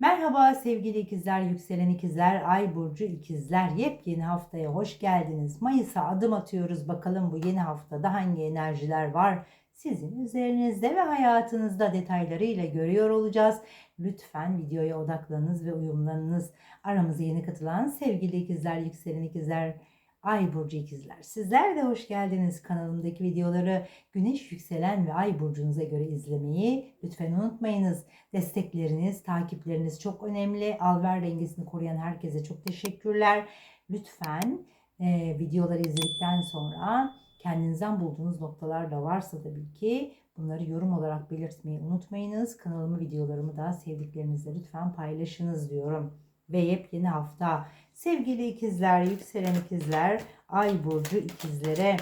Merhaba sevgili ikizler, yükselen ikizler, ay burcu ikizler. Yepyeni haftaya hoş geldiniz. Mayıs'a adım atıyoruz. Bakalım bu yeni haftada hangi enerjiler var? Sizin üzerinizde ve hayatınızda detaylarıyla görüyor olacağız. Lütfen videoya odaklanınız ve uyumlanınız. Aramıza yeni katılan sevgili ikizler, yükselen ikizler, Ay burcu ikizler. Sizler de hoş geldiniz. Kanalımdaki videoları güneş yükselen ve ay burcunuza göre izlemeyi lütfen unutmayınız. Destekleriniz, takipleriniz çok önemli. Alver dengesini koruyan herkese çok teşekkürler. Lütfen e, videoları izledikten sonra kendinizden bulduğunuz noktalar da varsa tabii ki bunları yorum olarak belirtmeyi unutmayınız. Kanalımı, videolarımı da sevdiklerinizle lütfen paylaşınız diyorum. Ve yepyeni hafta sevgili ikizler, yükselen ikizler, ay burcu ikizlere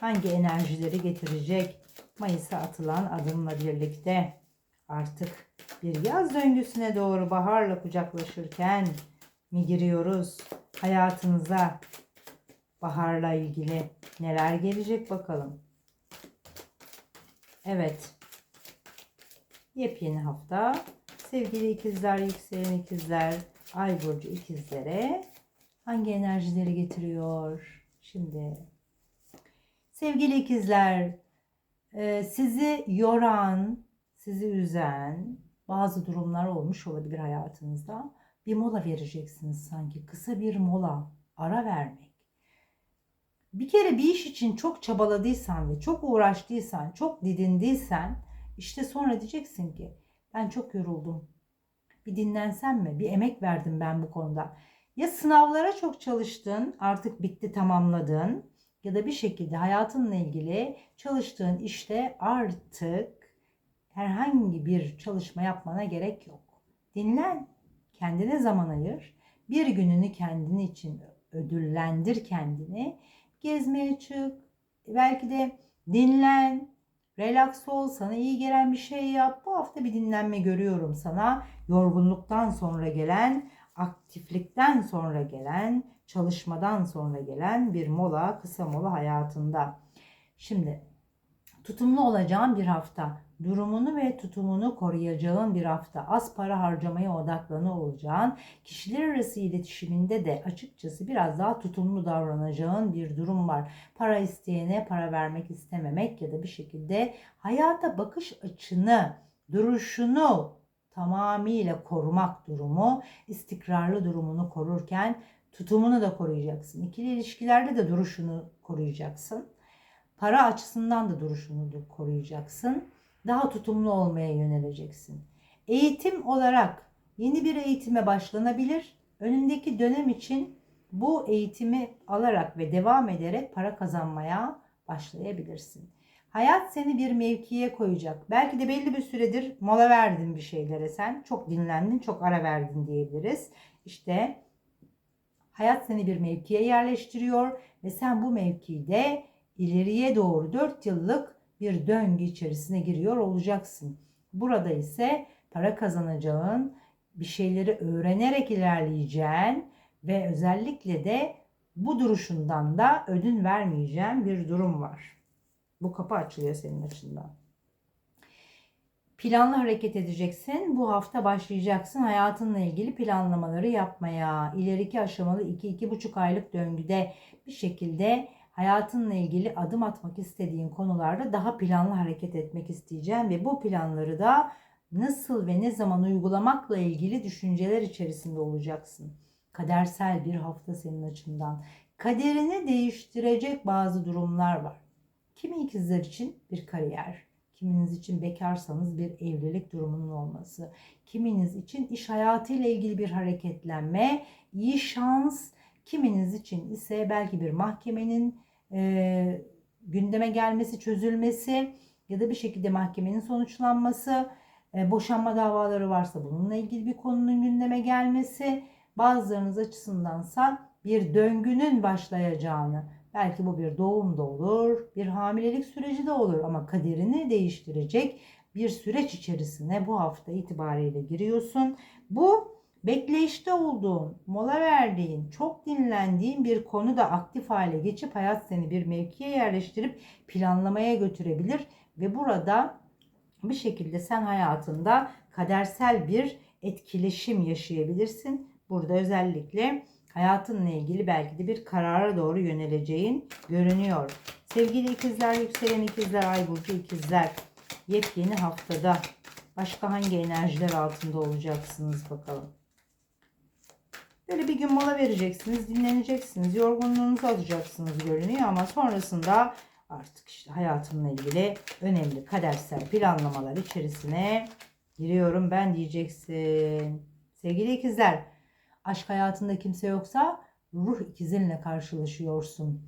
hangi enerjileri getirecek? Mayıs'a atılan adımla birlikte artık bir yaz döngüsüne doğru baharla kucaklaşırken mi giriyoruz? Hayatınıza baharla ilgili neler gelecek bakalım. Evet. Yepyeni hafta. Sevgili ikizler, yükselen ikizler, ay burcu ikizlere hangi enerjileri getiriyor? Şimdi sevgili ikizler, e, sizi yoran, sizi üzen bazı durumlar olmuş olabilir hayatınızda. Bir mola vereceksiniz sanki. Kısa bir mola, ara vermek. Bir kere bir iş için çok çabaladıysan ve çok uğraştıysan, çok didindiysen işte sonra diyeceksin ki ben çok yoruldum. Bir dinlensem mi? Bir emek verdim ben bu konuda. Ya sınavlara çok çalıştın, artık bitti tamamladın ya da bir şekilde hayatınla ilgili çalıştığın işte artık herhangi bir çalışma yapmana gerek yok. Dinlen, kendine zaman ayır. Bir gününü kendin için ödüllendir kendini. Gezmeye çık, belki de dinlen, relax ol, sana iyi gelen bir şey yap. Bu hafta bir dinlenme görüyorum sana. Yorgunluktan sonra gelen, aktiflikten sonra gelen, çalışmadan sonra gelen bir mola, kısa mola hayatında. Şimdi tutumlu olacağın bir hafta, durumunu ve tutumunu koruyacağın bir hafta, az para harcamaya odaklanı olacağın, kişiler arası iletişiminde de açıkçası biraz daha tutumlu davranacağın bir durum var. Para isteyene para vermek istememek ya da bir şekilde hayata bakış açını, duruşunu tamamıyla korumak durumu, istikrarlı durumunu korurken tutumunu da koruyacaksın. İkili ilişkilerde de duruşunu koruyacaksın. Para açısından da duruşunu koruyacaksın. Daha tutumlu olmaya yöneleceksin. Eğitim olarak yeni bir eğitime başlanabilir. Önündeki dönem için bu eğitimi alarak ve devam ederek para kazanmaya başlayabilirsin. Hayat seni bir mevkiye koyacak. Belki de belli bir süredir mola verdin bir şeylere sen. Çok dinlendin, çok ara verdin diyebiliriz. İşte hayat seni bir mevkiye yerleştiriyor ve sen bu mevkide ileriye doğru 4 yıllık bir döngü içerisine giriyor olacaksın. Burada ise para kazanacağın, bir şeyleri öğrenerek ilerleyeceğin ve özellikle de bu duruşundan da ödün vermeyeceğin bir durum var. Bu kapı açılıyor senin açından. Planlı hareket edeceksin. Bu hafta başlayacaksın hayatınla ilgili planlamaları yapmaya. İleriki aşamalı 2-2,5 aylık döngüde bir şekilde hayatınla ilgili adım atmak istediğin konularda daha planlı hareket etmek isteyeceğim ve bu planları da nasıl ve ne zaman uygulamakla ilgili düşünceler içerisinde olacaksın. Kadersel bir hafta senin açından. Kaderini değiştirecek bazı durumlar var. Kimi ikizler için bir kariyer, kiminiz için bekarsanız bir evlilik durumunun olması, kiminiz için iş hayatıyla ilgili bir hareketlenme, iyi şans, kiminiz için ise belki bir mahkemenin e, gündeme gelmesi, çözülmesi ya da bir şekilde mahkemenin sonuçlanması, e, boşanma davaları varsa bununla ilgili bir konunun gündeme gelmesi, bazılarınız açısındansa bir döngünün başlayacağını, belki bu bir doğum da olur, bir hamilelik süreci de olur ama kaderini değiştirecek bir süreç içerisine bu hafta itibariyle giriyorsun. Bu bekleyişte olduğun, mola verdiğin, çok dinlendiğin bir konu da aktif hale geçip hayat seni bir mevkiye yerleştirip planlamaya götürebilir ve burada bir şekilde sen hayatında kadersel bir etkileşim yaşayabilirsin. Burada özellikle hayatınla ilgili belki de bir karara doğru yöneleceğin görünüyor. Sevgili ikizler, yükselen ikizler, ay burcu ikizler. Yepyeni haftada başka hangi enerjiler altında olacaksınız bakalım. Böyle bir gün mola vereceksiniz, dinleneceksiniz, yorgunluğunuzu alacaksınız görünüyor ama sonrasında artık işte hayatımla ilgili önemli kadersel planlamalar içerisine giriyorum ben diyeceksin. Sevgili ikizler, aşk hayatında kimse yoksa ruh ikizinle karşılaşıyorsun.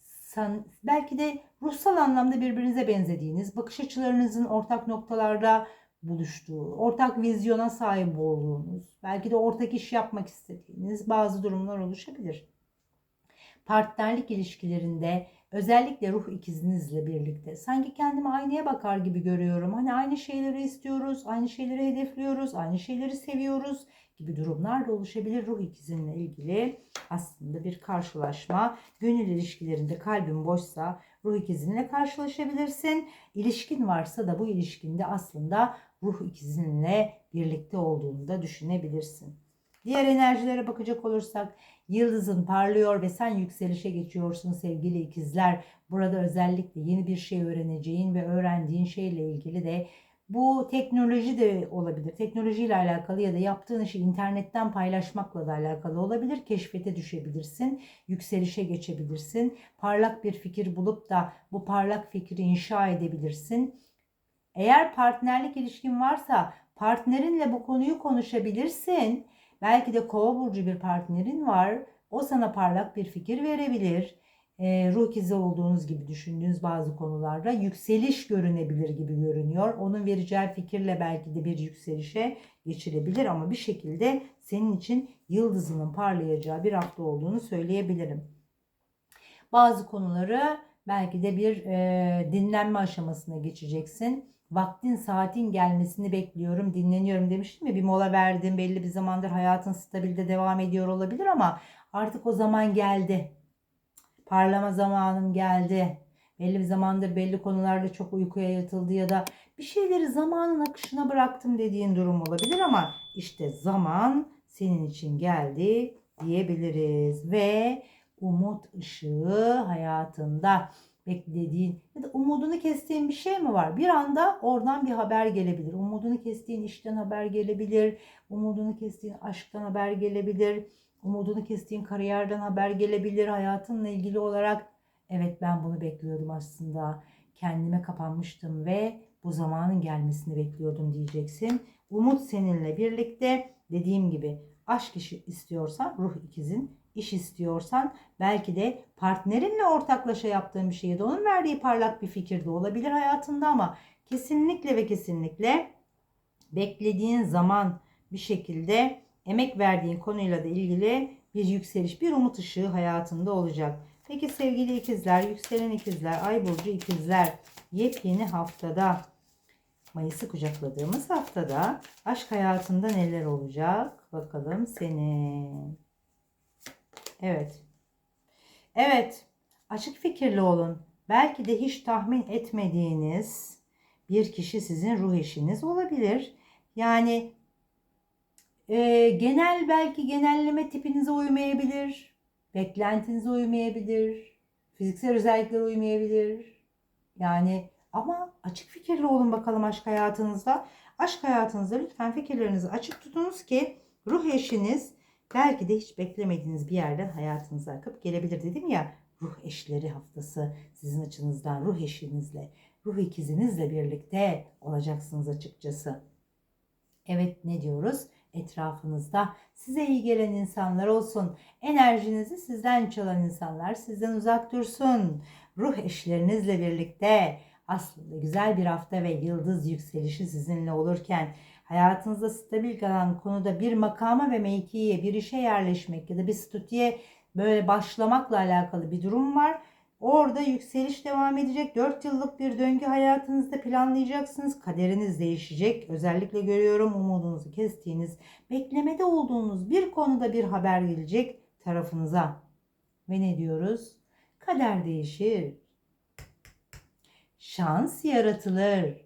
Sen, belki de ruhsal anlamda birbirinize benzediğiniz, bakış açılarınızın ortak noktalarda buluştuğu, ortak vizyona sahip olduğunuz, belki de ortak iş yapmak istediğiniz bazı durumlar oluşabilir. Partnerlik ilişkilerinde özellikle ruh ikizinizle birlikte sanki kendimi aynaya bakar gibi görüyorum. Hani aynı şeyleri istiyoruz, aynı şeyleri hedefliyoruz, aynı şeyleri seviyoruz gibi durumlar da oluşabilir ruh ikizinle ilgili aslında bir karşılaşma. Gönül ilişkilerinde kalbin boşsa ruh ikizinle karşılaşabilirsin. İlişkin varsa da bu ilişkinde aslında ruh ikizinle birlikte olduğunu da düşünebilirsin. Diğer enerjilere bakacak olursak yıldızın parlıyor ve sen yükselişe geçiyorsun sevgili ikizler. Burada özellikle yeni bir şey öğreneceğin ve öğrendiğin şeyle ilgili de bu teknoloji de olabilir. Teknolojiyle alakalı ya da yaptığın işi internetten paylaşmakla da alakalı olabilir. Keşfete düşebilirsin. Yükselişe geçebilirsin. Parlak bir fikir bulup da bu parlak fikri inşa edebilirsin. Eğer partnerlik ilişkin varsa partnerinle bu konuyu konuşabilirsin. Belki de kova burcu bir partnerin var. O sana parlak bir fikir verebilir e, ruh ikizi olduğunuz gibi düşündüğünüz bazı konularda yükseliş görünebilir gibi görünüyor. Onun vereceği fikirle belki de bir yükselişe geçirebilir ama bir şekilde senin için yıldızının parlayacağı bir hafta olduğunu söyleyebilirim. Bazı konuları belki de bir e, dinlenme aşamasına geçeceksin. Vaktin saatin gelmesini bekliyorum, dinleniyorum demiştim ya bir mola verdim. Belli bir zamandır hayatın stabilde devam ediyor olabilir ama artık o zaman geldi parlama zamanım geldi. Belli bir zamandır belli konularda çok uykuya yatıldı ya da bir şeyleri zamanın akışına bıraktım dediğin durum olabilir ama işte zaman senin için geldi diyebiliriz ve umut ışığı hayatında beklediğin ya da umudunu kestiğin bir şey mi var? Bir anda oradan bir haber gelebilir. Umudunu kestiğin işten haber gelebilir. Umudunu kestiğin aşktan haber gelebilir Umudunu kestiğin kariyerden haber gelebilir hayatınla ilgili olarak. Evet ben bunu bekliyordum aslında. Kendime kapanmıştım ve bu zamanın gelmesini bekliyordum diyeceksin. Umut seninle birlikte dediğim gibi aşk işi istiyorsan ruh ikizin, iş istiyorsan belki de partnerinle ortaklaşa yaptığın bir şeyde onun verdiği parlak bir fikir de olabilir hayatında ama kesinlikle ve kesinlikle beklediğin zaman bir şekilde emek verdiğin konuyla da ilgili bir yükseliş, bir umut ışığı hayatında olacak. Peki sevgili ikizler, yükselen ikizler, ay burcu ikizler yepyeni haftada Mayıs'ı kucakladığımız haftada aşk hayatında neler olacak? Bakalım senin. Evet. Evet. Açık fikirli olun. Belki de hiç tahmin etmediğiniz bir kişi sizin ruh eşiniz olabilir. Yani e, genel belki genelleme tipinize uymayabilir. Beklentinize uymayabilir. Fiziksel özellikler uymayabilir. Yani ama açık fikirli olun bakalım aşk hayatınızda. Aşk hayatınızda lütfen fikirlerinizi açık tutunuz ki ruh eşiniz belki de hiç beklemediğiniz bir yerden hayatınıza akıp gelebilir dedim ya. Ruh eşleri haftası sizin açınızdan ruh eşinizle, ruh ikizinizle birlikte olacaksınız açıkçası. Evet ne diyoruz? etrafınızda size iyi gelen insanlar olsun. Enerjinizi sizden çalan insanlar sizden uzak dursun. Ruh eşlerinizle birlikte aslında güzel bir hafta ve yıldız yükselişi sizinle olurken hayatınızda stabil kalan konuda bir makama ve mevkiye, bir işe yerleşmek ya da bir statüye böyle başlamakla alakalı bir durum var Orada yükseliş devam edecek. 4 yıllık bir döngü hayatınızda planlayacaksınız. Kaderiniz değişecek. Özellikle görüyorum umudunuzu kestiğiniz, beklemede olduğunuz bir konuda bir haber gelecek tarafınıza. Ve ne diyoruz? Kader değişir. Şans yaratılır.